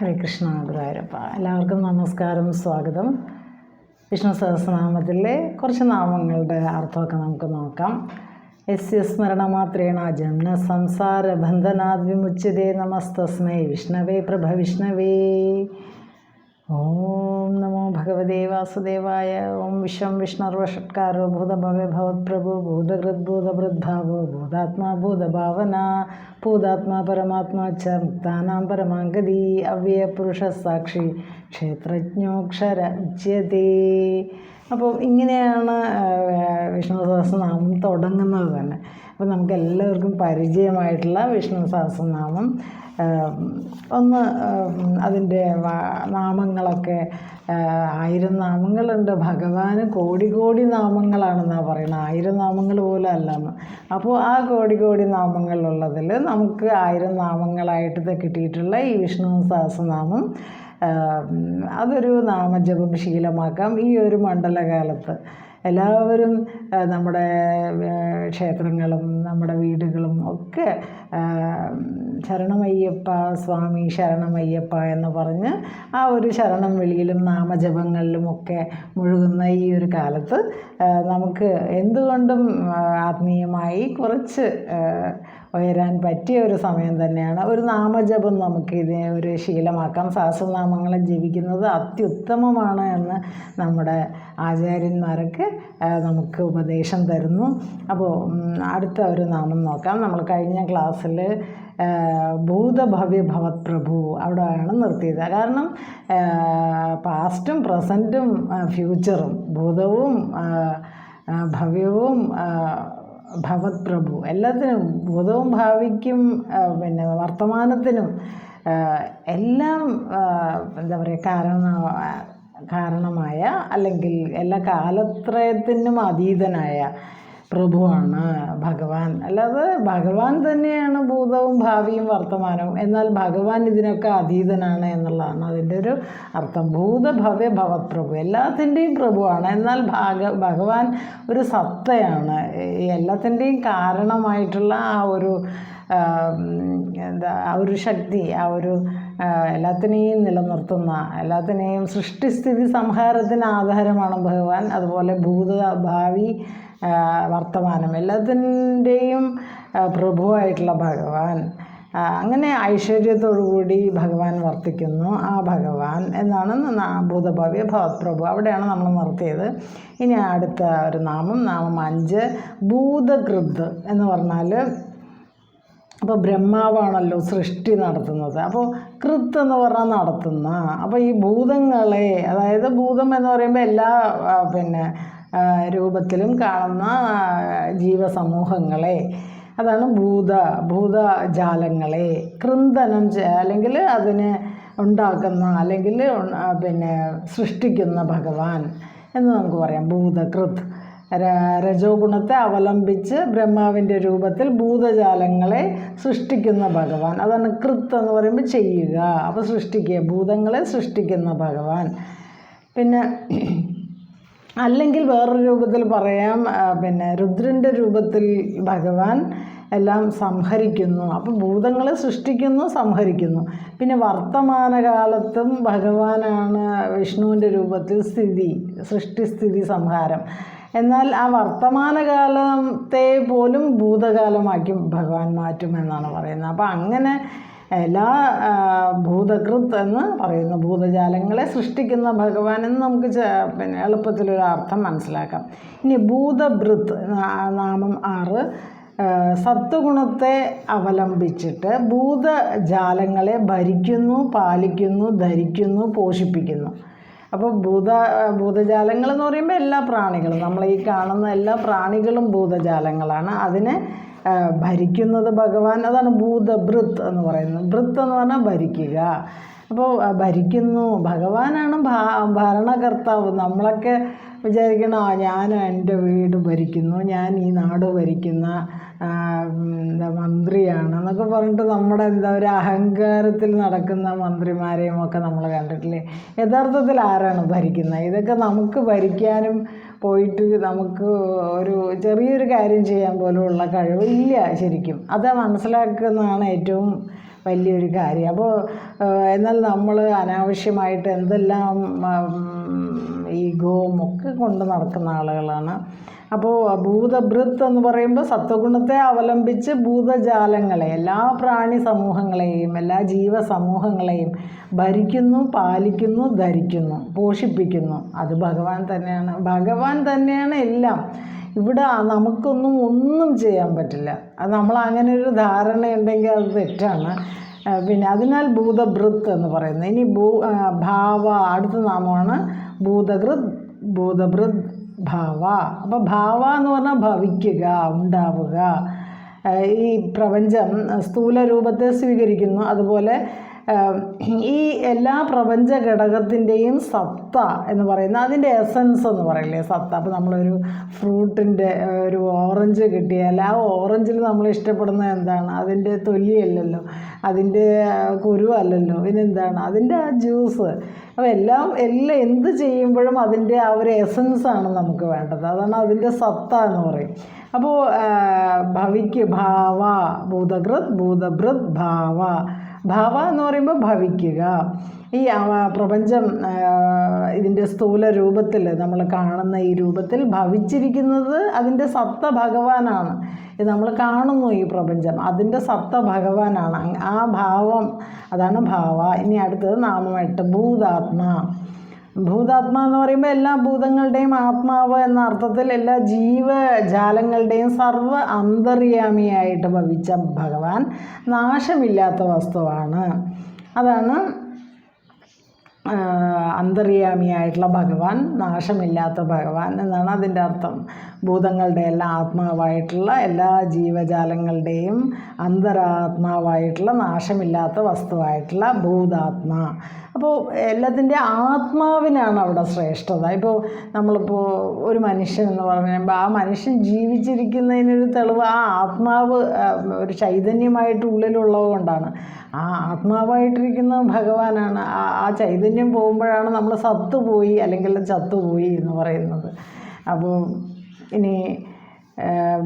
ഹരേ കൃഷ്ണ ഗുരുവായൂരപ്പ. എല്ലാവർക്കും നമസ്കാരം സ്വാഗതം. വിഷ്ണു സഹസ്രനാമത്തിലെ കുറച്ച് നാമങ്ങളുടെ അർത്ഥമൊക്കെ നമുക്ക് നോക്കാം. എസ് യസ്യ സ്മരണമാത്രേണ ജന്മ സംസാര ബന്ധനാദ് വിമുച്യതേ നമസ്തസ്മൈ വിഷ്ണവേ പ്രഭ വിഷ്ണവേ. ഓം നമോ ഭഗവതേ വാസുദേവായ ഓം വിശ്വം വിഷ്ണുർവഷട്കാരോ ഭൂതഭവേ ഭവത്പ്രഭു ഭൂതകൃദ്ഭൂതഭൃദ്ഭാവോ ഭൂതാത്മാ ഭൂതഭാവന ഭൂതാത്മാ പരമാത്മാ ച മുക്താനാം പരമാഗതി അവ്യയപുരുഷ സാക്ഷി ക്ഷേത്രജ്ഞോക്ഷര ഉച്യതേ അപ്പോൾ ഇങ്ങനെയാണ് വിഷ്ണു സഹസ്രനാമം തുടങ്ങുന്നത് തന്നെ. അപ്പോൾ നമുക്ക് എല്ലാവർക്കും പരിചയമായിട്ടുള്ള വിഷ്ണു സഹസ്രനാമം ഒന്ന് അതിന്റെ നാമങ്ങളൊക്കെ ആയിരം നാമങ്ങളുണ്ട് ഭഗവാന് കോടി കോടി നാമങ്ങളാണെന്നാണ് പറയുന്നത്. ആയിരം നാമങ്ങൾ പോലും അല്ലെന്ന്. അപ്പോൾ ആ കോടി കോടി നാമങ്ങളുള്ളതിൽ നമുക്ക് ആയിരം നാമങ്ങളായിട്ട് കിട്ടിയിട്ടുള്ള ഈ വിഷ്ണു സഹസ്രനാമം അതൊരു നാമജപം ശീലമാക്കാം. ഈ ഒരു മണ്ഡലകാലത്ത് എല്ലാവരും നമ്മുടെ ക്ഷേത്രങ്ങളും നമ്മുടെ വീടുകളും ഒക്കെ ശരണമയ്യപ്പ സ്വാമി ശരണമയ്യപ്പ എന്ന് പറഞ്ഞ് ആ ഒരു ശരണം വിളിയിലും നാമജപങ്ങളിലും ഒക്കെ മുഴുകുന്ന ഈ ഒരു കാലത്ത് നമുക്ക് എന്തുകൊണ്ടും ആത്മീയമായി കുറച്ച് ഉയരാൻ പറ്റിയ ഒരു സമയം തന്നെയാണ്. ഒരു നാമജപം നമുക്ക് ഇതിനെ ഒരു ശീലമാക്കാം. സഹസ്രനാമങ്ങളെ ജീവിക്കുന്നത് അത്യുത്തമമാണ് എന്ന് നമ്മുടെ ആചാര്യന്മാരൊക്കെ നമുക്ക് ഉപദേശം തരുന്നു. അപ്പോൾ അടുത്ത ഒരു നാമം നോക്കാം. നമ്മൾ കഴിഞ്ഞ ക്ലാസ്സിൽ ഭൂതഭവ്യ ഭവത് പ്രഭു അവിടെയാണ് നിർത്തിയത്. കാരണം പാസ്റ്റും പ്രസന്റും ഫ്യൂച്ചറും ഭൂതവും ഭവ്യവും ആ, ഭവത് പ്രഭു എല്ലാത്തിനും ഭൂതവും ഭാവിക്കും പിന്നെ വർത്തമാനത്തിനും എല്ലാം എന്താ പറയുക കാരണ കാരണമായ അല്ലെങ്കിൽ എല്ലാ കാലത്രയത്തിനും അതീതനായ പ്രഭുവാണ് ഭഗവാൻ. അല്ലാതെ ഭഗവാൻ തന്നെയാണ് ഭൂതവും ഭാവിയും വർത്തമാനവും. എന്നാൽ ഭഗവാൻ ഇതിനൊക്കെ അതീതനാണ് എന്നുള്ളതാണ് അതിന്റെ ഒരു അർത്ഥം. ഭൂതഭവ്യ ഭവത് പ്രഭു എല്ലാത്തിന്റെയും പ്രഭുവാണ്. എന്നാൽ ഭാഗ ഭഗവാൻ ഒരു സത്തയാണ്. എല്ലാത്തിന്റെയും കാരണമായിട്ടുള്ള ആ ഒരു എന്താ ആ ഒരു ശക്തി ആ ഒരു എല്ലാത്തിനെയും നിലനിർത്തുന്ന എല്ലാത്തിനെയും സൃഷ്ടിസ്ഥിതി സംഹാരത്തിന് ആധാരമാണ് ഭഗവാൻ. അതുപോലെ ഭൂത ഭാവി വർത്തമാനം എല്ലാത്തിന്റെയും പ്രഭുവായിട്ടുള്ള ഭഗവാൻ. അങ്ങനെ ഐശ്വര്യത്തോടുകൂടി ഭഗവാൻ വർത്തിക്കുന്നു. ആ ഭഗവാൻ എന്നാണ് ഭൂതഭവ്യ ഭവത്പ്രഭു. അവിടെയാണ് നമ്മൾ നിർത്തിയത്. ഇനി അടുത്ത ഒരു നാമം നാമം അഞ്ച് ഭൂതകൃത് എന്ന് പറഞ്ഞാൽ അപ്പോൾ ബ്രഹ്മാവാണല്ലോ സൃഷ്ടി നടത്തുന്നത്. അപ്പോൾ കൃത്ത് എന്ന് പറഞ്ഞാൽ നടത്തുന്ന. അപ്പോൾ ഈ ഭൂതങ്ങളെ അതായത് ഭൂതം എന്ന് പറയുമ്പോൾ എല്ലാ പിന്നെ രൂപത്തിലും കാണുന്ന ജീവസമൂഹങ്ങളെ. അതാണ് ഭൂത ഭൂതജാലങ്ങളെ. കൃന്ദനം അല്ലെങ്കിൽ അതിന് ഉണ്ടാക്കുന്ന അല്ലെങ്കിൽ പിന്നെ സൃഷ്ടിക്കുന്ന ഭഗവാൻ എന്ന് നമുക്ക് പറയാം. ഭൂതകൃത്. രജോ ഗുണത്തെ അവലംബിച്ച് ബ്രഹ്മാവിന്റെ രൂപത്തിൽ ഭൂതജാലങ്ങളെ സൃഷ്ടിക്കുന്ന ഭഗവാൻ. അതാണ് കൃത്ത് എന്ന് പറയുമ്പോൾ ചെയ്യുക. അപ്പോൾ സൃഷ്ടിക്കുക ഭൂതങ്ങളെ സൃഷ്ടിക്കുന്ന ഭഗവാൻ. പിന്നെ അല്ലെങ്കിൽ വേറൊരു രൂപത്തിൽ പറയാം പിന്നെ രുദ്രന്റെ രൂപത്തിൽ ഭഗവാൻ എല്ലാം സംഹരിക്കുന്നു. അപ്പം ഭൂതങ്ങളെ സൃഷ്ടിക്കുന്നു സംഹരിക്കുന്നു. പിന്നെ വർത്തമാനകാലത്തും ഭഗവാനാണ് വിഷ്ണുവിന്റെ രൂപത്തിൽ സ്ഥിതി സൃഷ്ടിസ്ഥിതി സംഹാരം. എന്നാൽ ആ വർത്തമാനകാലത്തെ പോലും ഭൂതകാലമാക്കി ഭഗവാൻ മാറ്റുമെന്നാണ് പറയുന്നത്. അപ്പോൾ അങ്ങനെ എല്ലാ ഭൂതകൃത്ത് ഭൂതകൃത് എന്ന് പറയുന്ന ഭൂതജാലങ്ങളെ സൃഷ്ടിക്കുന്ന ഭഗവാൻ എന്ന് നമുക്ക് പിന്നെ എളുപ്പത്തിലൊരു അർത്ഥം മനസ്സിലാക്കാം. ഇനി ഭൂതഭൃത് നാമം ആറ് സത്വഗുണത്തെ അവലംബിച്ചിട്ട് ഭൂതജാലങ്ങളെ ഭരിക്കുന്നു പാലിക്കുന്നു ധരിക്കുന്നു പോഷിപ്പിക്കുന്നു. അപ്പോൾ ഭൂത ഭൂതജാലങ്ങൾ എന്ന് പറയുമ്പോൾ എല്ലാ പ്രാണികളും. നമ്മൾ ഈ കാണുന്ന എല്ലാ പ്രാണികളും ഭൂതജാലങ്ങളാണ്. അതിനെ ഭരിക്കുന്നത് ഭഗവാൻ അതാണ് ഭൂതഭൃത് എന്ന് പറയുന്നത്. ഭൃത്ത് എന്ന് പറഞ്ഞാൽ ഭരിക്കുക. അപ്പോൾ ഭരിക്കുന്നു. ഭഗവാനാണ് ഭരണകർത്താവ്. നമ്മളൊക്കെ വിചാരിക്കണം ഞാൻ എന്റെ വീട് ഭരിക്കുന്നു ഞാൻ ഈ നാട് ഭരിക്കുന്ന എന്താ മന്ത്രിയാണ് എന്നൊക്കെ പറഞ്ഞിട്ട് നമ്മുടെ എന്താ ഒരു അഹങ്കാരത്തിൽ നടക്കുന്ന മന്ത്രിമാരെയും ഒക്കെ നമ്മൾ കണ്ടിട്ടില്ലേ? യഥാർത്ഥത്തിൽ ആരാണ് ഭരിക്കുന്നത്? ഇതൊക്കെ നമുക്ക് ഭരിക്കാനും പോയിട്ട് നമുക്ക് ഒരു ചെറിയൊരു കാര്യം ചെയ്യാൻ പോലും ഉള്ള കഴിവ് ഇല്ല ശരിക്കും. അത് മനസ്സിലാക്കുന്നതാണ് ഏറ്റവും വലിയൊരു കാര്യം. അപ്പോൾ എന്നാൽ നമ്മൾ അനാവശ്യമായിട്ട് എന്തെല്ലാം ഈഗോവും ഒക്കെ കൊണ്ട് നടക്കുന്ന ആളുകളാണ് അപ്പോൾ ഭൂതഭൃത്ത് എന്ന് പറയുമ്പോൾ സത്വഗുണത്തെ അവലംബിച്ച് ഭൂതജാലങ്ങളെ എല്ലാ പ്രാണി സമൂഹങ്ങളെയും എല്ലാ ജീവസമൂഹങ്ങളെയും ഭരിക്കുന്നു പാലിക്കുന്നു ധരിക്കുന്നു പോഷിപ്പിക്കുന്നു. അത് ഭഗവാൻ തന്നെയാണ്. ഭഗവാൻ തന്നെയാണ് എല്ലാം. ഇവിടെ നമുക്കൊന്നും ഒന്നും ചെയ്യാൻ പറ്റില്ല. അത് നമ്മൾ അങ്ങനെ ഒരു ധാരണ ഉണ്ടെങ്കിൽ അത് തെറ്റാണ്. പിന്നെ അതിനാൽ ഭൂതഭൃത്ത് എന്ന് പറയുന്നത്. ഇനി ഭൂ ഭാവ അടുത്ത നാമമാണ് ഭൂതകൃത്. ഭൂതഭൃത്. ഭാവ. അപ്പോൾ ഭാവ എന്ന് പറഞ്ഞാൽ ഭവിക്കുക ഉണ്ടാവുക. ഈ പ്രപഞ്ചം സ്ഥൂല രൂപത്തെ സ്വീകരിക്കുന്നു. അതുപോലെ ഈ എല്ലാ പ്രപഞ്ച ഘടകത്തിന്റെയും സത്ത എന്ന് പറയുന്ന അതിന്റെ എസൻസ് എന്ന് പറയില്ലേ സത്ത. അപ്പോൾ നമ്മളൊരു ഫ്രൂട്ടിന്റെ ഒരു ഓറഞ്ച് കിട്ടിയാൽ ആ ഓറഞ്ചിൽ നമ്മൾ ഇഷ്ടപ്പെടുന്നത് എന്താണ്? അതിന്റെ തൊലിയല്ലല്ലോ. അതിന്റെ കുരുവല്ലല്ലോ. പിന്നെന്താണ് അതിന്റെ ആ ജ്യൂസ് അപ്പോൾ എല്ലാം എല്ലാം എന്ത് ചെയ്യുമ്പോഴും അതിന്റെ ആ ഒരു എസൻസാണ് നമുക്ക് വേണ്ടത്. അതാണ് അതിന്റെ സത്ത എന്ന് പറയും. അപ്പോൾ ഭവിക്ക് ഭാവ ഭൂതകൃത് ഭൂതഭൃത് ഭാവ. ഭാവ എന്ന് പറയുമ്പോൾ ഭവിക്കുക. ഈ പ്രപഞ്ചം ഇതിന്റെ സ്ഥൂല രൂപത്തിൽ നമ്മൾ കാണുന്ന ഈ രൂപത്തിൽ ഭവിച്ചിരിക്കുന്നത് അതിന്റെ സത്ത ഭഗവാനാണ് ഇത് നമ്മൾ കാണുന്നു ഈ പ്രപഞ്ചം. അതിന്റെ സത്ത ഭഗവാനാണ് ആ ഭാവം അതാണ് ഭാവ. ഇനി അടുത്തത് നാമമായിട്ട് ഭൂതാത്മ. ഭൂതാത്മ എന്ന് പറയുമ്പോൾ എല്ലാ ഭൂതങ്ങളുടെയും ആത്മാവ് എന്ന അർത്ഥത്തിൽ എല്ലാ ജീവജാലങ്ങളുടെയും സർവ അന്തര്യാമിയായിട്ട് ഭവിച്ച ഭഗവാൻ നാശമില്ലാത്ത വസ്തുവാണ്. അതാണ് അന്തര്യാമിയായിട്ടുള്ള ഭഗവാൻ നാശമില്ലാത്ത ഭഗവാൻ എന്നാണ് അതിന്റെ അർത്ഥം. ഭൂതങ്ങളുടെ എല്ലാ ആത്മാവായിട്ടുള്ള എല്ലാ ജീവജാലങ്ങളുടെയും അന്തരാത്മാവായിട്ടുള്ള നാശമില്ലാത്ത വസ്തുവായിട്ടുള്ള ഭൂതാത്മ. അപ്പോൾ എല്ലാത്തിന്റെ ആത്മാവിനാണ് അവിടെ ശ്രേഷ്ഠത. ഇപ്പോൾ നമ്മളിപ്പോൾ ഒരു മനുഷ്യൻ എന്ന് പറയുമ്പോൾ ആ മനുഷ്യൻ ജീവിച്ചിരിക്കുന്നതിനൊരു തെളിവ് ആ ആത്മാവ് ഒരു ചൈതന്യമായിട്ട് ഉള്ളിലുള്ളത് കൊണ്ടാണ്. ആ ആത്മാവായിട്ടിരിക്കുന്ന ഭഗവാനാണ് ആ ചൈതന്യം പോകുമ്പോഴാണ് നമ്മൾ സത്തുപോയി അല്ലെങ്കിൽ ചത്തുപോയി എന്ന് പറയുന്നത്. അപ്പോൾ ഇനി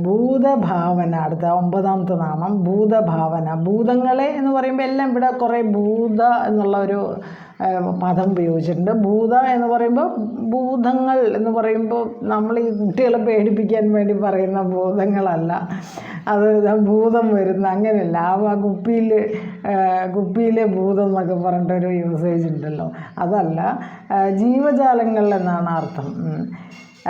ഭൂതഭാവന അടുത്ത ഒമ്പതാമത്തെ നാമം ഭൂതഭാവന. ഭൂതങ്ങളെ എന്ന് പറയുമ്പോൾ എല്ലാം ഇവിടെ കുറേ ഭൂത എന്നുള്ള ഒരു പദം ഉപയോഗിച്ചിട്ടുണ്ട്. ഭൂത എന്ന് പറയുമ്പോൾ ഭൂതങ്ങൾ എന്ന് പറയുമ്പോൾ നമ്മൾ ഈ കുട്ടികളെ പേടിപ്പിക്കാൻ വേണ്ടി പറയുന്ന ഭൂതങ്ങളല്ല. അത് ഭൂതം വരുന്ന അങ്ങനെയല്ല. ആ കുപ്പിയിൽ കുപ്പിയിലെ ഭൂതം എന്നൊക്കെ പറഞ്ഞിട്ടൊരു യൂസേജ് ഉണ്ടല്ലോ. അതല്ല ജീവജാലങ്ങൾ എന്നാണ് അർത്ഥം.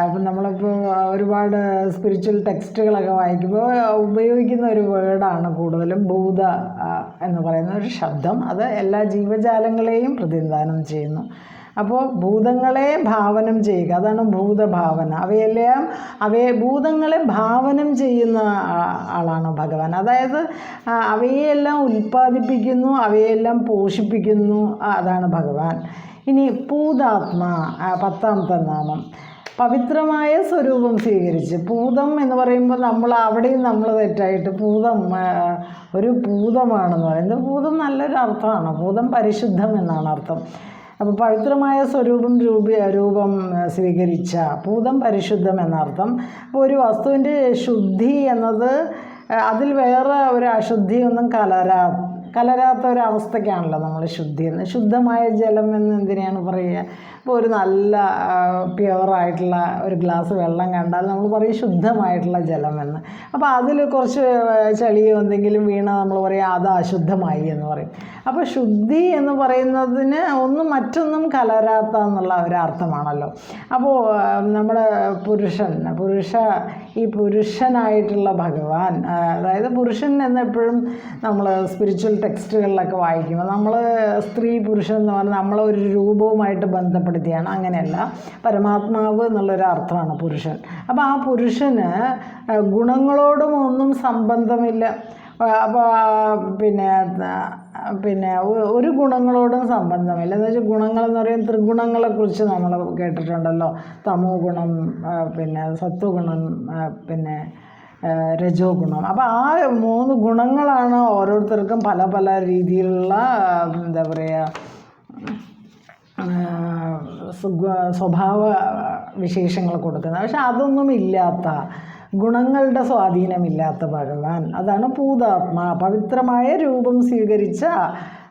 അപ്പം നമ്മളിപ്പോൾ ഒരുപാട് സ്പിരിച്വൽ ടെക്സ്റ്റുകളൊക്കെ വായിക്കുമ്പോൾ ഉപയോഗിക്കുന്ന ഒരു വേർഡാണ് കൂടുതലും ഭൂത എന്ന് പറയുന്ന ഒരു ശബ്ദം. അത് എല്ലാ ജീവജാലങ്ങളെയും പ്രതിനിധാനം ചെയ്യുന്നു. അപ്പോൾ ഭൂതങ്ങളെ ഭാവനം ചെയ്യുക അതാണ് ഭൂതഭാവന. അവയെല്ലാം അവയെ ഭൂതങ്ങളെ ഭാവനം ചെയ്യുന്ന ആളാണ് ഭഗവാൻ. അതായത് അവയെല്ലാം ഉൽപ്പാദിപ്പിക്കുന്നു അവയെല്ലാം പോഷിപ്പിക്കുന്നു അതാണ് ഭഗവാൻ. ഇനി ഭൂതാത്മ പത്താമത്തെ നാമം. പവിത്രമായ സ്വരൂപം സ്വീകരിച്ച് പൂതം എന്ന് പറയുമ്പോൾ നമ്മൾ അവിടെയും നമ്മൾ തെറ്റായിട്ട് പൂതം ഒരു പൂതമാണെന്ന് പറയുന്നത്. പൂതം നല്ലൊരു അർത്ഥമാണ്. പൂതം പരിശുദ്ധം എന്നാണ് അർത്ഥം. അപ്പോൾ പവിത്രമായ സ്വരൂപം രൂപ രൂപം സ്വീകരിച്ച പൂതം പരിശുദ്ധം എന്നർത്ഥം അപ്പോൾ ഒരു വസ്തുവിന്റെ ശുദ്ധി എന്നത് അതിൽ വേറെ ഒരു അശുദ്ധിയൊന്നും കലരാ കലരാത്ത ഒരവസ്ഥയ്ക്കാണല്ലോ നമ്മൾ ശുദ്ധി എന്ന് ശുദ്ധമായ ജലം എന്ന് എന്തിനാണ് പറയുക? ഇപ്പോൾ ഒരു നല്ല പ്യുവറായിട്ടുള്ള ഒരു ഗ്ലാസ് വെള്ളം കണ്ടാൽ നമ്മൾ പറയും ശുദ്ധമായിട്ടുള്ള ജലം എന്ന്. അപ്പോൾ അതിൽ കുറച്ച് ചളിയോ എന്തെങ്കിലും വീണ നമ്മൾ പറയും അത് അശുദ്ധമായി എന്ന് പറയും. അപ്പോൾ ശുദ്ധി എന്ന് പറയുന്നതിന് ഒന്നും മറ്റൊന്നും കലരാത്ത എന്നുള്ള ഒരു അർത്ഥമാണല്ലോ അപ്പോൾ നമ്മുടെ പുരുഷൻ. പുരുഷ ഈ പുരുഷനായിട്ടുള്ള ഭഗവാൻ അതായത് പുരുഷൻ എന്നെപ്പോഴും നമ്മൾ സ്പിരിച്വൽ ടെക്സ്റ്റുകളിലൊക്കെ വായിക്കുമ്പോൾ നമ്മൾ സ്ത്രീ പുരുഷൻ എന്ന് പറഞ്ഞാൽ നമ്മളെ ഒരു രൂപവുമായിട്ട് ബന്ധപ്പെടുത്തിയാണ്. അങ്ങനെയല്ല. പരമാത്മാവ് എന്നുള്ളൊരു അർത്ഥമാണ് പുരുഷൻ. അപ്പോൾ ആ പുരുഷന് ഗുണങ്ങളോടും ഒന്നും സംബന്ധമില്ല. പിന്നെ പിന്നെ ഒരു ഗുണങ്ങളോടും സംബന്ധമില്ല. എന്ന് വെച്ചാൽ ഗുണങ്ങൾ എന്ന് പറയുന്നത് ത്രിഗുണങ്ങളെക്കുറിച്ച് നമ്മൾ കേട്ടിട്ടുണ്ടല്ലോ. തമോ ഗുണം പിന്നെ സത്വഗുണം പിന്നെ രജോ ഗുണം. അപ്പോൾ ആ മൂന്ന് ഗുണങ്ങളാണ് ഓരോരുത്തർക്കും പല പല രീതിയിലുള്ള എന്താ പറയുക സ്വഭാവ വിശേഷങ്ങൾ കൊടുക്കുന്നത്. പക്ഷെ അതൊന്നും ഇല്ലാത്ത ഗുണങ്ങളുടെ സ്വാധീനമില്ലാത്ത ഭഗവാൻ. അതാണ് പൂതാത്മാ. പവിത്രമായ രൂപം സ്വീകരിച്ച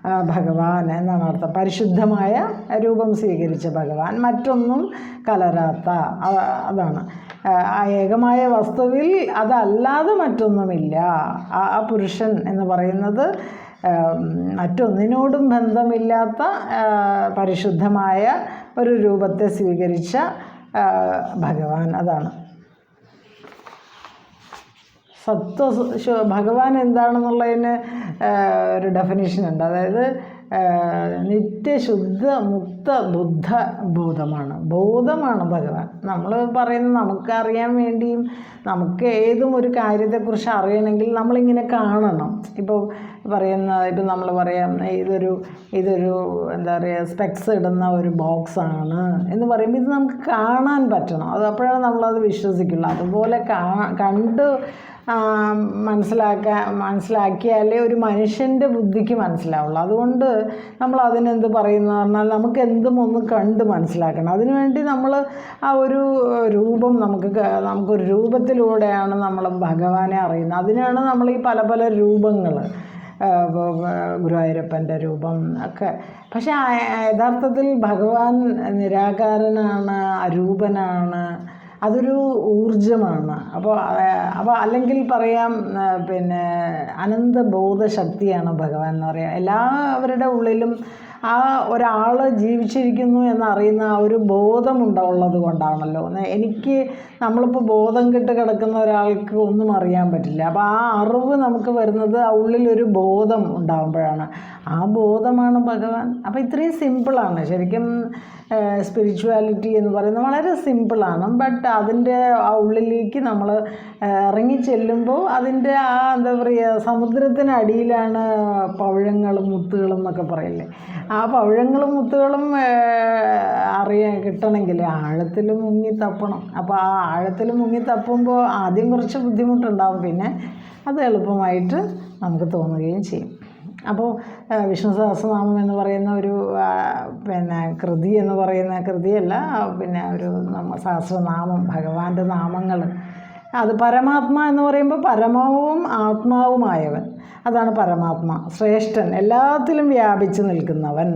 ഭഗവാൻ എന്നാണ് അർത്ഥം. പരിശുദ്ധമായ രൂപം സ്വീകരിച്ച ഭഗവാൻ. മറ്റൊന്നും കലരാത്ത അതാണ്. ഏകമായ വസ്തുവിൽ അതല്ലാതെ മറ്റൊന്നുമില്ല. ആ പുരുഷൻ എന്ന് പറയുന്നത് മറ്റൊന്നിനോടും ബന്ധമില്ലാത്ത പരിശുദ്ധമായ ഒരു രൂപത്തെ സ്വീകരിച്ച ഭഗവാൻ. അതാണ്. സത്വ ഭഗവാൻ എന്താണെന്നുള്ളതിന് ഒരു ഡെഫിനേഷൻ ഉണ്ട്. അതായത് നിത്യശുദ്ധ മുക്ത ബുദ്ധ ബോധമാണ്. ബോധമാണ് ഭഗവാൻ. നമ്മൾ പറയുന്നത് നമുക്കറിയാൻ വേണ്ടിയും നമുക്ക് ഏതും ഒരു കാര്യത്തെക്കുറിച്ച് അറിയണമെങ്കിൽ നമ്മളിങ്ങനെ കാണണം. ഇപ്പോൾ പറയുന്ന ഇപ്പം നമ്മൾ പറയാം ഇതൊരു ഇതൊരു എന്താ പറയുക സ്പെക്സ് ഇടുന്ന ഒരു ബോക്സാണ് എന്ന് പറയുമ്പോൾ ഇത് നമുക്ക് കാണാൻ പറ്റണം. അത് അപ്പോഴാണ് നമ്മളത് വിശ്വസിക്കുള്ളൂ. അതുപോലെ കണ്ട് മനസ്സിലാക്കാൻ മനസ്സിലാക്കിയാലേ ഒരു മനുഷ്യന്റെ ബുദ്ധിക്ക് മനസ്സിലാവുള്ളൂ. അതുകൊണ്ട് നമ്മൾ അതിനെന്ത് പറയുന്നു പറഞ്ഞാൽ നമുക്ക് എന്തും ഒന്ന് കണ്ട് മനസ്സിലാക്കണം. അതിനുവേണ്ടി നമ്മൾ ആ ഒരു രൂപം നമുക്ക് നമുക്കൊരു രൂപത്തിലൂടെയാണ് നമ്മൾ ഭഗവാനെ അറിയുന്നത്. അതിനാണ് നമ്മൾ ഈ പല പല രൂപങ്ങൾ ഗുരുവായൂരപ്പന്റെ രൂപം ഒക്കെ. പക്ഷെ യഥാർത്ഥത്തിൽ ഭഗവാൻ നിരാകാരനാണ് അരൂപനാണ് അതൊരു ഊർജമാണ് അപ്പോൾ അപ്പോൾ അല്ലെങ്കിൽ പറയാം പിന്നെ അനന്തബോധ ശക്തിയാണ് ഭഗവാൻ എന്ന് പറയാം. എല്ലാവരുടെ ഉള്ളിലും ആ ഒരാൾ ജീവിച്ചിരിക്കുന്നു എന്നറിയുന്ന ആ ഒരു ബോധമുണ്ടുള്ളത് കൊണ്ടാണല്ലോ. എനിക്ക് നമ്മളിപ്പോൾ ബോധം കെട്ട് കിടക്കുന്ന ഒരാൾക്ക് ഒന്നും അറിയാൻ പറ്റില്ല. അപ്പോൾ ആ അറിവ് നമുക്ക് വരുന്നത് ഉള്ളിലൊരു ബോധം ഉണ്ടാകുമ്പോഴാണ് ആ ബോധമാണ് ഭഗവാൻ. അപ്പോൾ ഇത്രയും സിമ്പിളാണ്. ശരിക്കും സ്പിരിച്വാലിറ്റി എന്ന് പറയുന്നത് വളരെ സിമ്പിളാണ് ബട്ട് അതിന്റെ ആ ഉള്ളിലേക്ക് നമ്മൾ ഇറങ്ങി ചെല്ലുമ്പോൾ അതിന്റെ ആ എന്താ പറയുക സമുദ്രത്തിനടിയിലാണ് പവിഴങ്ങളും മുത്തുകളും എന്നൊക്കെ പറയില്ലേ. ആ പവിഴങ്ങളും മുത്തുകളും അറിയാൻ കിട്ടണമെങ്കിൽ ആഴത്തിൽ മുങ്ങി തപ്പണം. അപ്പോൾ ആ ആഴത്തിൽ മുങ്ങി തപ്പുമ്പോൾ ആദ്യം കുറച്ച് ബുദ്ധിമുട്ടുണ്ടാവും. പിന്നെ അത് എളുപ്പമായിട്ട് നമുക്ക് തോന്നുകയും ചെയ്യും. അപ്പോൾ വിഷ്ണു സഹസ്രനാമം എന്ന് പറയുന്ന ഒരു പിന്നെ കൃതി എന്ന് പറയുന്ന കൃതിയല്ല പിന്നെ ഒരു നമ്മ സഹസ്രനാമം ഭഗവാന്റെ നാമങ്ങൾ അത് പരമാത്മാ എന്ന് പറയുമ്പോൾ പരമവും ആത്മാവുമായവൻ. അതാണ് പരമാത്മ ശ്രേഷ്ഠൻ എല്ലാത്തിലും വ്യാപിച്ചു നിൽക്കുന്നവൻ.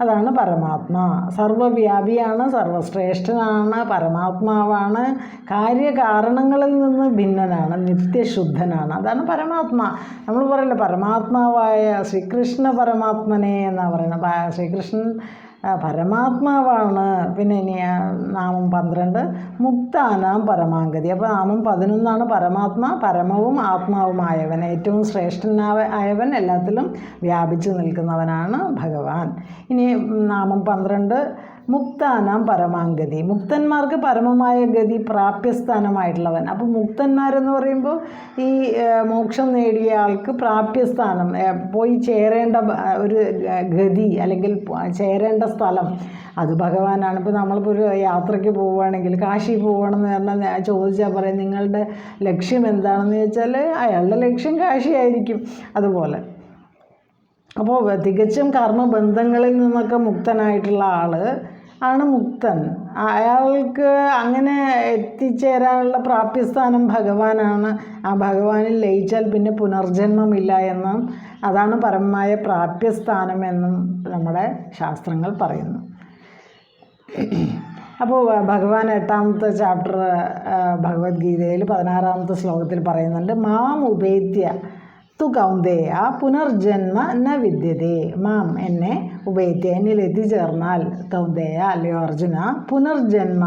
അതാണ് പരമാത്മ. സർവവ്യാപിയാണ് സർവശ്രേഷ്ഠനാണ് പരമാത്മാവാണ് കാര്യകാരണങ്ങളിൽ നിന്ന് ഭിന്നനാണ് നിത്യശുദ്ധനാണ്. അതാണ് പരമാത്മ. നമ്മൾ പറയില്ല പരമാത്മാവായ ശ്രീകൃഷ്ണ പരമാത്മനെ എന്നാണ് പറയുന്നത്. ശ്രീകൃഷ്ണൻ പരമാത്മാവാണ്. പിന്നെ ഇനി നാമം പന്ത്രണ്ട്. മുക്താനാം പരമാഗതി. അപ്പോൾ നാമം പതിനൊന്നാണ് പരമാത്മ. പരമവും ആത്മാവുമായവൻ. ഏറ്റവും ശ്രേഷ്ഠനായ ആയവൻ എല്ലാത്തിലും വ്യാപിച്ചു നിൽക്കുന്നവനാണ് ഭഗവാൻ. ഇനി നാമം പന്ത്രണ്ട്. മുക്താനാം പരമാഗതി. മുക്തന്മാർക്ക് പരമമായ ഗതി പ്രാപ്യസ്ഥാനമായിട്ടുള്ളവൻ. അപ്പോൾ മുക്തന്മാരെന്ന് പറയുമ്പോൾ ഈ മോക്ഷം നേടിയ ആൾക്ക് പ്രാപ്യസ്ഥാനം പോയി ചേരേണ്ട ഒരു ഗതി അല്ലെങ്കിൽ ചേരേണ്ട സ്ഥലം. അത് ഭഗവാനാണ്. ഇപ്പോൾ നമ്മളിപ്പോൾ ഒരു യാത്രയ്ക്ക് പോവുകയാണെങ്കിൽ കാശി പോകണമെന്ന് പറഞ്ഞാൽ ചോദിച്ചാൽ പറയും നിങ്ങളുടെ ലക്ഷ്യം എന്താണെന്ന് ചോദിച്ചാൽ അയാളുടെ ലക്ഷ്യം കാശിയായിരിക്കും. അതുപോലെ. അപ്പോൾ തികച്ചും കർമ്മബന്ധങ്ങളിൽ നിന്നൊക്കെ മുക്തനായിട്ടുള്ള ആൾ ആണ് മുക്തൻ. അയാൾക്ക് അങ്ങനെ എത്തിച്ചേരാനുള്ള പ്രാപ്യസ്ഥാനം ഭഗവാനാണ്. ആ ഭഗവാനിൽ ലയിച്ചാൽ പിന്നെ പുനർജന്മമില്ല എന്നും അതാണ് പരമമായ പ്രാപ്യസ്ഥാനം എന്നും നമ്മുടെ ശാസ്ത്രങ്ങൾ പറയുന്നു. അപ്പോൾ ഭഗവാൻ എട്ടാമത്തെ ചാപ്റ്റർ ഭഗവത്ഗീതയിൽ പതിനാറാമത്തെ ശ്ലോകത്തിൽ പറയുന്നുണ്ട് മാം ഉപേത്യ തു കൗന്ദേയ പുനർജന്മ ന വിദ്യതേ. മാം എന്നെ ഉപേത്യ എന്നിൽ എത്തിച്ചേർന്നാൽ കൗന്ദേയ അല്ലയോ അർജുന? പുനർജന്മ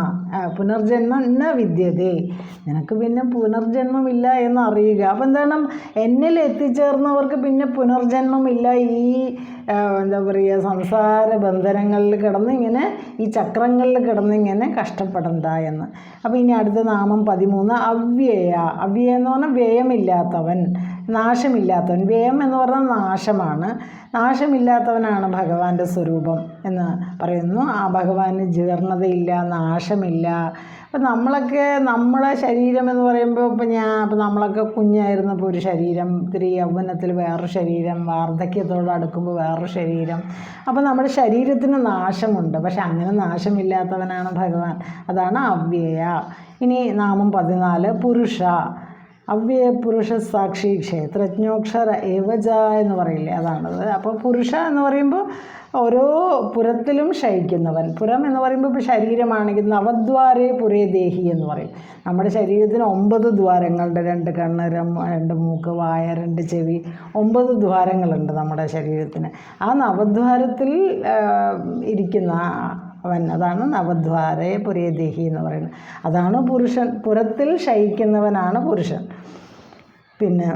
പുനർജന്മ ന വിദ്യതേ. നിനക്ക് പിന്നെ പുനർജന്മമില്ല എന്ന് അറിയുക അപ്പം എന്താണ് എന്നിൽ എത്തിച്ചേർന്നവർക്ക് പിന്നെ പുനർജന്മമില്ല. ഈ എന്താ പറയുക സംസാര ബന്ധനങ്ങളിൽ കിടന്ന് ഇങ്ങനെ ഈ ചക്രങ്ങളിൽ കിടന്ന് ഇങ്ങനെ കഷ്ടപ്പെടണ്ട എന്ന്. അപ്പോൾ ഇനി അടുത്ത നാമം പതിമൂന്ന് അവ്യയ. അവ്യയ എന്ന് പറഞ്ഞാൽ വ്യയമില്ലാത്തവൻ നാശമില്ലാത്തവൻ. വ്യയം എന്ന് പറഞ്ഞാൽ നാശമാണ്. നാശമില്ലാത്തവനാണ് ഭഗവാന്റെ സ്വരൂപം എന്ന് പറയുന്നു. ആ ഭഗവാന് ജീർണതയില്ല നാശമില്ല. അപ്പം നമ്മളൊക്കെ നമ്മളെ ശരീരം എന്ന് പറയുമ്പോൾ ഇപ്പം ഞാൻ ഇപ്പം നമ്മളൊക്കെ കുഞ്ഞായിരുന്നപ്പോൾ ഒരു ശരീരം ഇത്തിരി യൗവനത്തിൽ വേറൊരു ശരീരം വാർദ്ധക്യത്തോട് അടുക്കുമ്പോൾ വേറൊരു ശരീരം. അപ്പം നമ്മുടെ ശരീരത്തിന് നാശമുണ്ട്. പക്ഷെ അങ്ങനെ നാശമില്ലാത്തവനാണ് ഭഗവാൻ. അതാണ് അവ്യയ. ഇനി നാമം പതിനാല് പുരുഷ. അവ്യയ പുരുഷ സാക്ഷി ക്ഷേത്രജ്ഞോക്ഷര ഏവജ എന്ന് പറയില്ലേ? അതാണത്. അപ്പോൾ പുരുഷ എന്ന് പറയുമ്പോൾ ഓരോ പുരത്തിലും ശയിക്കുന്നവൻ. പുരം എന്ന് പറയുമ്പോൾ ഇപ്പോൾ ശരീരമാണെങ്കിൽ നവദ്വാരേ പുരേ ദേഹി എന്ന് പറയും. നമ്മുടെ ശരീരത്തിന് ഒമ്പത് ദ്വാരങ്ങളുണ്ട് രണ്ട് കണ്ണ് രണ്ട് മൂക്ക് വായ രണ്ട് ചെവി ഒമ്പത് ദ്വാരങ്ങളുണ്ട് നമ്മുടെ ശരീരത്തിന്. ആ നവദ്വാരത്തിൽ ഇരിക്കുന്ന അവൻ അതാണ് നവദ്വാരേ പുരേദേഹി എന്ന് പറയുന്നത്. അതാണ് പുരുഷൻ പുരത്തിൽ ശയിക്കുന്നവനാണ് പുരുഷൻ. പിന്നെ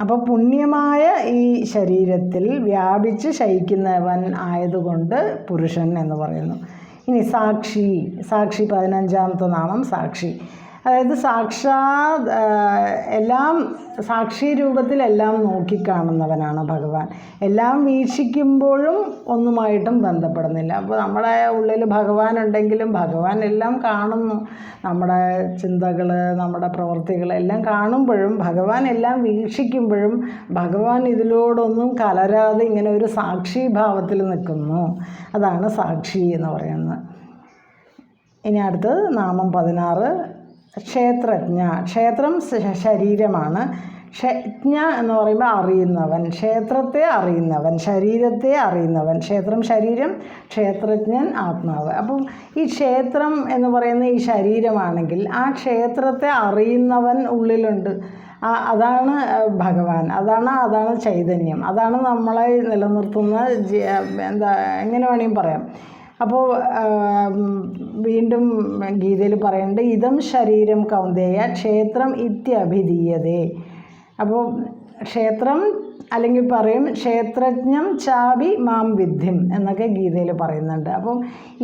അപ്പോൾ പുണ്യമായ ഈ ശരീരത്തിൽ വ്യാപിച്ച് ശയിക്കുന്നവൻ ആയതുകൊണ്ട് പുരുഷൻ എന്ന് പറയുന്നു. ഇനി സാക്ഷി സാക്ഷി പതിനഞ്ചാമത്തെ നാമം സാക്ഷി. അതായത് സാക്ഷാ എല്ലാം സാക്ഷി രൂപത്തിലെല്ലാം നോക്കിക്കാണുന്നവനാണ് ഭഗവാൻ. എല്ലാം വീക്ഷിക്കുമ്പോഴും ഒന്നുമായിട്ടും ബന്ധപ്പെടുന്നില്ല. അപ്പോൾ നമ്മുടെ ഉള്ളിൽ ഭഗവാൻ ഉണ്ടെങ്കിലും ഭഗവാൻ എല്ലാം കാണുന്നു. നമ്മുടെ ചിന്തകൾ നമ്മുടെ പ്രവൃത്തികൾ എല്ലാം കാണുമ്പോഴും ഭഗവാൻ എല്ലാം വീക്ഷിക്കുമ്പോഴും ഭഗവാൻ ഇതിലോടൊന്നും കലരാതെ ഇങ്ങനെ ഒരു സാക്ഷി ഭാവത്തിൽ നിൽക്കുന്നു. അതാണ് സാക്ഷി എന്ന് പറയുന്നത്. ഇനി അടുത്തത് നാമം പതിനാറ്. ക്ഷേത്രജ്ഞ. ക്ഷേത്രം ശരീരമാണ്. ക്ഷജ്ഞ എന്ന് പറയുമ്പോൾ അറിയുന്നവൻ. ക്ഷേത്രത്തെ അറിയുന്നവൻ. ശരീരത്തെ അറിയുന്നവൻ. ക്ഷേത്രം ശരീരം ക്ഷേത്രജ്ഞൻ ആത്മാവ്. അപ്പം ഈ ക്ഷേത്രം എന്ന് പറയുന്ന ഈ ശരീരമാണെങ്കിൽ ആ ക്ഷേത്രത്തെ അറിയുന്നവൻ ഉള്ളിലുണ്ട്. ആ അതാണ് ഭഗവാൻ. അതാണ് അതാണ് ചൈതന്യം. അതാണ് നമ്മളെ നിലനിർത്തുന്ന എന്താ എങ്ങനെ വേണമെങ്കിൽ പറയാം. അപ്പോൾ വീണ്ടും ഗീതയിൽ പറയുന്നുണ്ട് ഇതം ശരീരം കൗന്ദേയ ക്ഷേത്രം ഇത്യഭിധീയതേ. അപ്പോൾ ക്ഷേത്രം അല്ലെങ്കിൽ പറയും ക്ഷേത്രജ്ഞം ചാവി മാം വിദ്ധിം എന്നൊക്കെ ഗീതയിൽ പറയുന്നുണ്ട്. അപ്പം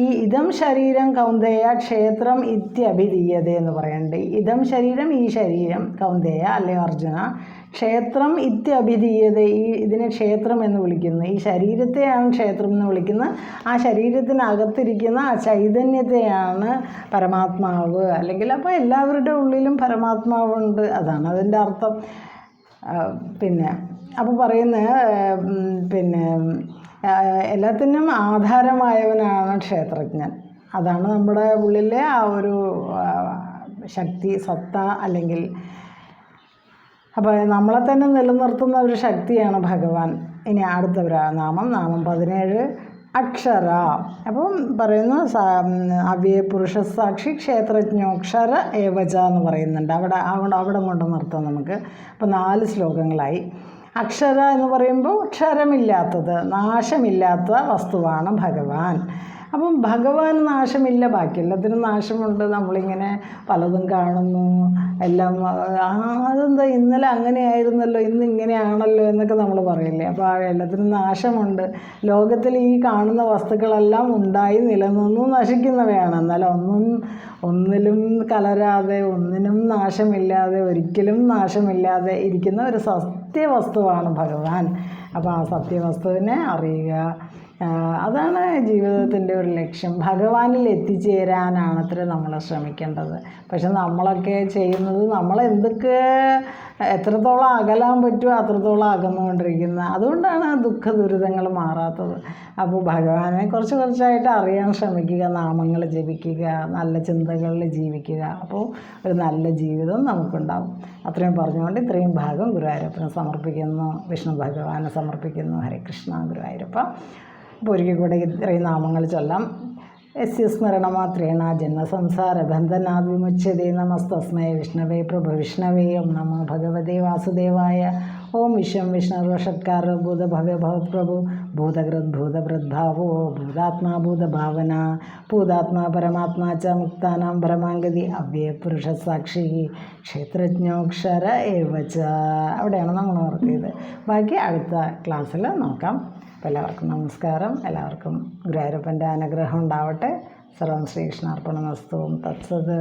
ഈ ഇതം ശരീരം കൗന്ദേയ ക്ഷേത്രം ഇത്യഭിധീയത എന്ന് പറയുന്നുണ്ട് ഇതം ശരീരം ഈ ശരീരം കൗന്ദേയ അല്ലെ അർജുന? ക്ഷേത്രം ഇത്യഭിധീയത ഈ ഇതിനെ ക്ഷേത്രം എന്ന് വിളിക്കുന്നു. ഈ ശരീരത്തെയാണ് ക്ഷേത്രം എന്ന് വിളിക്കുന്നത് ആ ശരീരത്തിനകത്തിരിക്കുന്ന ആ ചൈതന്യത്തെയാണ് പരമാത്മാവ്. അല്ലെങ്കിൽ അപ്പോൾ എല്ലാവരുടെ ഉള്ളിലും പരമാത്മാവുണ്ട് അതാണ് അതിന്റെ അർത്ഥം. പിന്നെ അപ്പോൾ പറയുന്ന പിന്നെ എല്ലാത്തിനും ആധാരമായവനാണ് ക്ഷേത്രജ്ഞൻ. അതാണ് നമ്മുടെ ഉള്ളിലെ ആ ഒരു ശക്തി സത്ത അല്ലെങ്കിൽ അപ്പോൾ നമ്മളെ തന്നെ നിലനിർത്തുന്ന ഒരു ശക്തിയാണ് ഭഗവാൻ. ഇനി അടുത്ത നാമം നാമം പതിനേഴ് അക്ഷര. അപ്പം പറയുന്നു അവ്യ പുരുഷ സാക്ഷി ക്ഷേത്രജ്ഞോക്ഷര ഏവജ എന്ന് പറയുന്നുണ്ട്. അവിടെ അവിടെ അവിടെ കൊണ്ട് നിർത്താം നമുക്ക്. അപ്പോൾ നാല് ശ്ലോകങ്ങളായി. അക്ഷര എന്ന് പറയുമ്പോൾ ക്ഷരമില്ലാത്തത് നാശമില്ലാത്ത വസ്തുവാണ് ഭഗവാൻ. അപ്പം ഭഗവാൻ നാശമില്ല ബാക്കി എല്ലാത്തിനും നാശമുണ്ട്. നമ്മളിങ്ങനെ പലതും കാണുന്നു. എല്ലാം അതെന്താ ഇന്നലെ അങ്ങനെയായിരുന്നല്ലോ ഇന്ന് ഇങ്ങനെയാണല്ലോ എന്നൊക്കെ നമ്മൾ പറയില്ലേ. അപ്പോൾ ആ എല്ലാത്തിനും നാശമുണ്ട്. ലോകത്തിൽ ഈ കാണുന്ന വസ്തുക്കളെല്ലാം ഉണ്ടായി നിലനിന്നു നശിക്കുന്നവയാണ്. എന്നാൽ ഒന്നും ഒന്നിലും കലരാതെ ഒന്നിനും നാശമില്ലാതെ ഒരിക്കലും നാശമില്ലാതെ ഇരിക്കുന്ന ഒരു സത്യവസ്തുവാണ് ഭഗവാൻ. അപ്പോൾ ആ സത്യവസ്തുവിനെ അറിയുക. അതാണ് ജീവിതത്തിന്റെ ഒരു ലക്ഷ്യം. ഭഗവാനിൽ എത്തിച്ചേരാനാണ് അത്ര നമ്മൾ ശ്രമിക്കേണ്ടത്. പക്ഷെ നമ്മളൊക്കെ ചെയ്യുന്നത് നമ്മൾ എന്തൊക്കെ എത്രത്തോളം അകലാൻ പറ്റുമോ അത്രത്തോളം അകന്നുകൊണ്ടിരിക്കുന്ന. അതുകൊണ്ടാണ് ദുഃഖ ദുരിതങ്ങൾ മാറാത്തത്. അപ്പോൾ ഭഗവാനെ കുറച്ച് കുറച്ചായിട്ട് അറിയാൻ ശ്രമിക്കുക നാമങ്ങൾ ജപിക്കുക നല്ല ചിന്തകളിൽ ജീവിക്കുക. അപ്പോൾ ഒരു നല്ല ജീവിതം നമുക്കുണ്ടാവും. അത്രയും പറഞ്ഞുകൊണ്ട് ഇത്രയും ഭാഗം ഗുരുവായൂരപ്പന് സമർപ്പിക്കുന്നു. വിഷ്ണു ഭഗവാനെ സമർപ്പിക്കുന്നു. ഹരേ കൃഷ്ണ ഗുരുവായൂരപ്പ. അപ്പോൾ കൂടെ ഇത്രയും നാമങ്ങൾ ചൊല്ലാം. യസ്യ സ്മരണമാത്രേണ ജന്മസംസാര ബന്ധനാദ് വിമുച്യതേ നമസ്തസ്മയ വിഷ്ണവേ പ്രഭു വിഷ്ണവേ നമോ ഭഗവതേ വാസുദേവായ ഓം വിശ്വം വിഷ്ണുർവഷത്കാര ഭൂതഭവ്യ ഭവപ്രഭു പ്രഭു. ഭൂതകൃത് ഭൂതഭൃദ്ഭാവോ ഭൂതാത്മാ ഭൂതഭാവന. ഭൂതാത്മാ പരമാത്മാ ച മുക്താനാം പരമാംഗതി അവ്യപുരുഷ സാക്ഷി ക്ഷേത്രജ്ഞോക്ഷര ഏവച്ച അവിടെയാണ് നമ്മൾ നിർത്തിയത് ബാക്കി അടുത്ത ക്ലാസ്സിൽ നോക്കാം. അപ്പോൾ എല്ലാവർക്കും നമസ്കാരം. എല്ലാവർക്കും ഗുരുവായൂരപ്പന്റെ അനുഗ്രഹം ഉണ്ടാവട്ടെ. സർവം ശ്രീകൃഷ്ണാർപ്പണ വസ്തുവും തത്സത്.